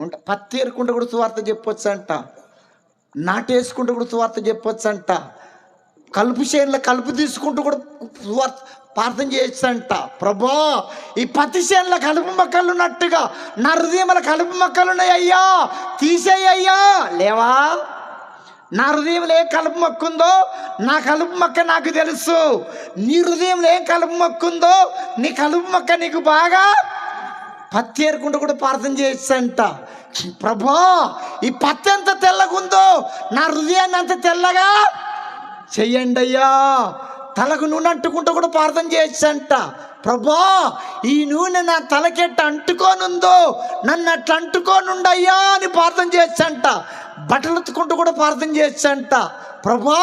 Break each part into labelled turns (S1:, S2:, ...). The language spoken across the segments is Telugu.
S1: ఉంట పత్తి ఏరుకుంటే కూడా సువార్త చెప్పొచ్చు అంట నాటేసుకుంటూ కూడా సువార్త చెప్పొచ్చు అంట కలుపు చేనులో కలుపు తీసుకుంటూ కూడా సువార్త ప్రార్థన చేయొచ్చు అంట ప్రభా ఈ పత్తి చేనులో కలుపు మొక్కలు ఉన్నట్టుగా నరుదీమల కలుపు మొక్కలు ఉన్నాయి అయ్యా. తీసేయ్యా లేవా? నా హృదయంలో ఏ కలుపు మొక్క ఉందో నా కలుపు మొక్క నాకు తెలుసు. నీ హృదయంలో ఏం కలుపు మొక్క ఉందో నీ కలుపు మొక్క నీకు బాగా పత్తి ఏరుకుంటూ కూడా ప్రార్థన చేయొచ్చంట అంట ప్రభా ఈ పత్తి ఎంత తెల్లగుందో నా హృదయాన్ని అంత తెల్లగా చెయ్యండి అయ్యా. తలకు నూనె అంటుకుంటూ కూడా ప్రార్థన చేయొచ్చు అంట ప్రభా ఈ నూనె నా తలకెట్ట అంటుకోనుందో నన్ను అట్లా అంటుకోనుండయ్యా అని ప్రార్థన చేయొచ్చంట బట్టలు ఉత్తుకుంటూ కూడా ప్రార్థన చేయొచ్చంట ప్రభా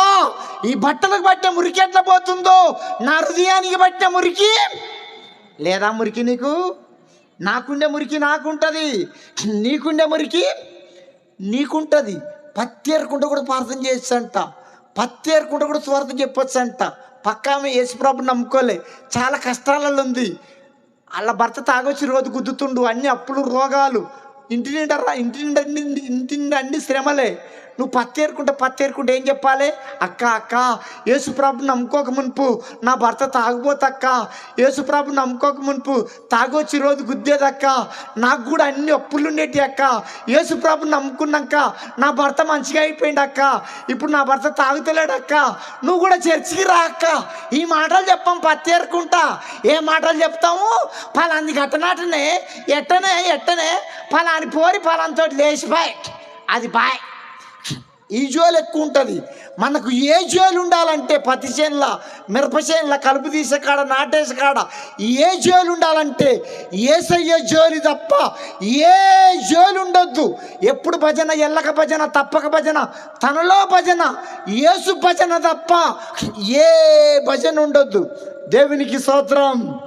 S1: ఈ బట్టలకు బట్టే మురికి ఎట్లా పోతుందో నా హృదయానికి బట్టే మురికి లేదా మురికి నీకు? నాకుండే మురికి నాకుంటుంది. నీకుండే మురికి నీకుంటుంది. పత్తి ఏరుకుంటూ కూడా ప్రార్థన చేయొచ్చు అంట పత్తి ఏరుకుంటూ కూడా స్వార్థం చెప్పొచ్చు అంట పక్క ఆమె యేసుప్రభు నమ్ముకోలే. చాలా కష్టాలలో ఉంది. వాళ్ళ భర్త తాగొచ్చి రోజు గుద్దుతుండు. అన్ని అప్పులు రోగాలు. ఇంటి నిండా ఇంటి నిండా ఇంటి నిండా అన్ని శ్రమలే. నువ్వు పత్తి ఏరుకుంటే పత్తి ఏరుకుంటే ఏం చెప్పాలి? అక్క అక్క యేసుప్రభు నమ్ముకోక మునుపు నా భర్త తాగుపోతక్క యేసుప్రభు నమ్ముకోక మునుపు తాగొచ్చి రోజు గుద్దేదక్క నాకు కూడా అన్ని అప్పులు ఉండేటి అక్క. యేసుప్రభు నమ్ముకున్నాక నా భర్త మంచిగా అయిపోయింది అక్క. ఇప్పుడు నా భర్త తాగుతలేడక్క నువ్వు కూడా చర్చికి రా అక్క. ఈ మాటలు చెప్పాం పత్తి ఏరుకుంటా ఏ మాటలు చెప్తాము? పలాంది గట్టనాటనే ఎట్టనే ఎట్టనే పలాని పోరి పలాంతో లేచిపోయి. అది బాయ్. ఈ జోలు ఎక్కువ ఉంటుంది. మనకు ఏ జోలు ఉండాలంటే పత్తి చేనుల మిరప చేనుల కలుపు తీసే కాడ నాటేసే కాడ ఏ జోలు ఉండాలంటే ఏసయ్య జోలి తప్ప ఏ జోలు ఉండొద్దు. ఎప్పుడు భజన ఎల్లక భజన తప్పక భజన తనలో భజన ఏసు భజన తప్ప ఏ భజన ఉండొద్దు. దేవునికి స్తోత్రం.